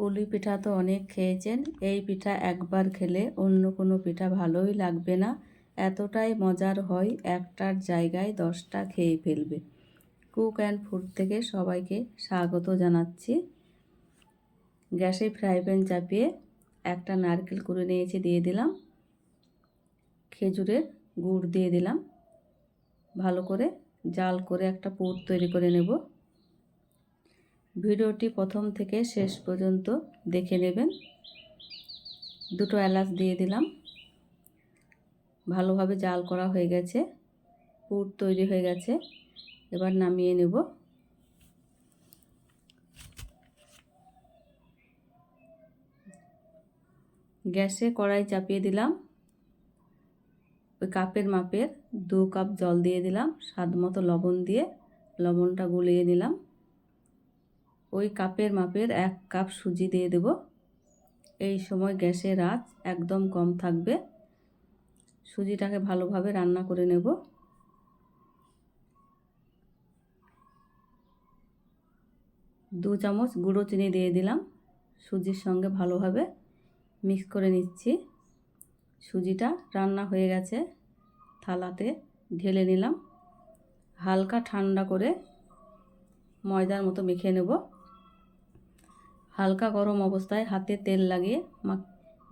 পুলি পিঠা তো অনেক খেয়েছেন, এই পিঠা একবার খেলে অন্য কোনো পিঠা ভালোই লাগবে না। এতটাই মজার হয় একটার জায়গায় দশটা খেয়ে ফেলবে। কুক অ্যান্ড ফুড থেকে সবাইকে স্বাগত জানাচ্ছি। গ্যাসে ফ্রাই প্যান চাপিয়ে একটা নারকেল করে নিয়েছি দিয়ে দিলাম। খেজুরের গুড় দিয়ে দিলাম। ভালো করে জাল করে একটা পুর তৈরি করে নেব। ভিডিওটি প্রথম থেকে শেষ পর্যন্ত দেখে নেবেন। দুটো এলাচ দিয়ে দিলাম। ভালোভাবে জাল করা হয়ে গেছে। পুর তৈরি হয়ে গেছে। এবার নামিয়ে নেব। গ্যাসে কড়াই চাপিয়ে দিলাম। ওই কাপের মাপের দু কাপ জল দিয়ে দিলাম। স্বাদ মতো লবণ দিয়ে লবণটা গুলিয়ে নিলাম। ওই কাপের মাপের এক কাপ সুজি দিয়ে দেব। এই সময় গ্যাসের আঁচ একদম কম থাকবে। সুজিটাকে ভালোভাবে রান্না করে নেব। দু চামচ গুঁড়ো চিনি দিয়ে দিলাম। সুজির সঙ্গে ভালোভাবে মিক্স করে নিচ্ছি। সুজিটা রান্না হয়ে গেছে। থালাতে ঢেলে নিলাম। হালকা ঠান্ডা করে ময়দার মতো মেখে নেব। হালকা গরম অবস্থায় হাতে তেল লাগিয়ে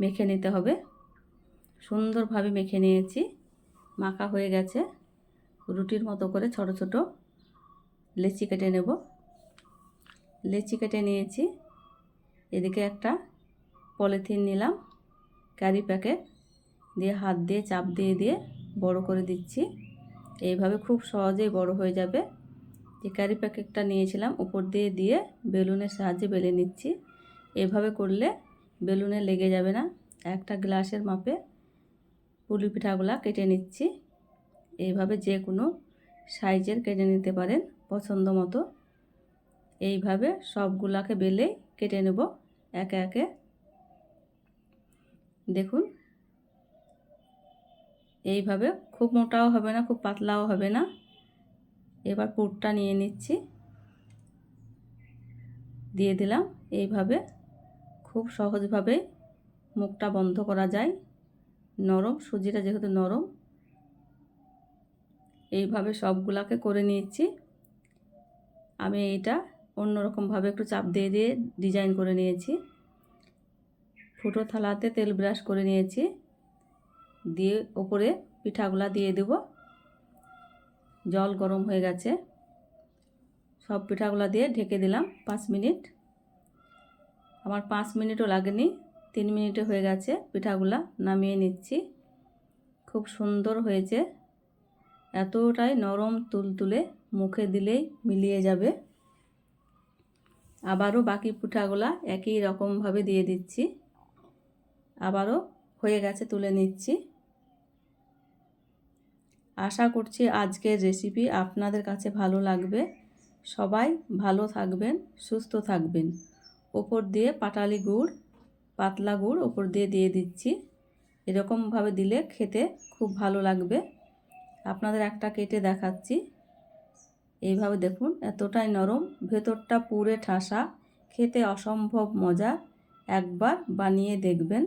মেখে নিতে হবে। সুন্দরভাবে মেখে নিয়েছি। মাখা হয়ে গেছে। রুটির মতো করে ছোট ছোট লেচি কেটে নেব। লেচি কেটে নিয়েছি। এদিকে একটা পলিথিন নিলাম, ক্যারি প্যাকেট দিয়ে হাত দিয়ে চাপ দিয়ে দিয়ে বড় করে দিচ্ছি। এইভাবে খুব সহজেই বড় হয়ে যাবে। যে ক্যারি প্যাকেটটা নিয়েছিলাম, উপর দিয়ে দিয়ে বেলুনের সাহায্যে বেলে নিচ্ছি। এভাবে করলে বেলুনে লেগে যাবে না। একটা গ্লাসের মাপে পুলি পিঠাগুলা কেটে নিচ্ছি। এইভাবে যে কোনো সাইজের কেটে নিতে পারেন পছন্দ মতো। এইভাবে সবগুলাকে বেলে কেটে নেব একে একে। দেখুন, এইভাবে খুব মোটাও হবে না, খুব পাতলাও হবে না। এবার পুরটা নিয়ে নিচ্ছি। দিয়ে দিলাম। এইভাবে খুব সহজভাবে মুখটা বন্ধ করা যায়। নরম, সুজিটা যেহেতু নরম, এইভাবে সবগুলাকে করে নিয়েছি। আমি এইটা অন্যরকমভাবে একটু চাপ দিয়ে দিয়ে ডিজাইন করে নিয়েছি। ফুটো থালাতে তেল ব্রাশ করে নিয়েছি। দিয়ে ওপরে পিঠাগুলা দিয়ে দেব। জল গরম হয়ে গেছে। সব পিঠাগুলা দিয়ে ঢেকে দিলাম পাঁচ মিনিট। আমার পাঁচ মিনিটও লাগেনি, তিন মিনিটে হয়ে গেছে পিঠাগুলা, নামিয়ে নিচ্ছি। খুব সুন্দর হয়েছে। এতটাই নরম তুলতুলে মুখে দিলেই মিলিয়ে যাবে। আবারও বাকি পিঠাগুলা একই রকমভাবে দিয়ে দিচ্ছি। আবারও হয়ে গেছে তুলে নিচ্ছি। আশা করছি আজকের রেসিপি আপনাদের কাছে ভালো লাগবে। সবাই ভালো থাকবেন, সুস্থ থাকবেন। ওপর দিয়ে পাটালি গুড়, পাতলা গুড় ওপর দিয়ে দিয়ে দিচ্ছি। এরকমভাবে দিলে খেতে খুব ভালো লাগবে। আপনাদের একটা কেটে দেখাচ্ছি। এইভাবে দেখুন, এতটাই নরম। ভেতরটা পুরে ঠাসা। খেতে অসম্ভব মজা। একবার বানিয়ে দেখবেন।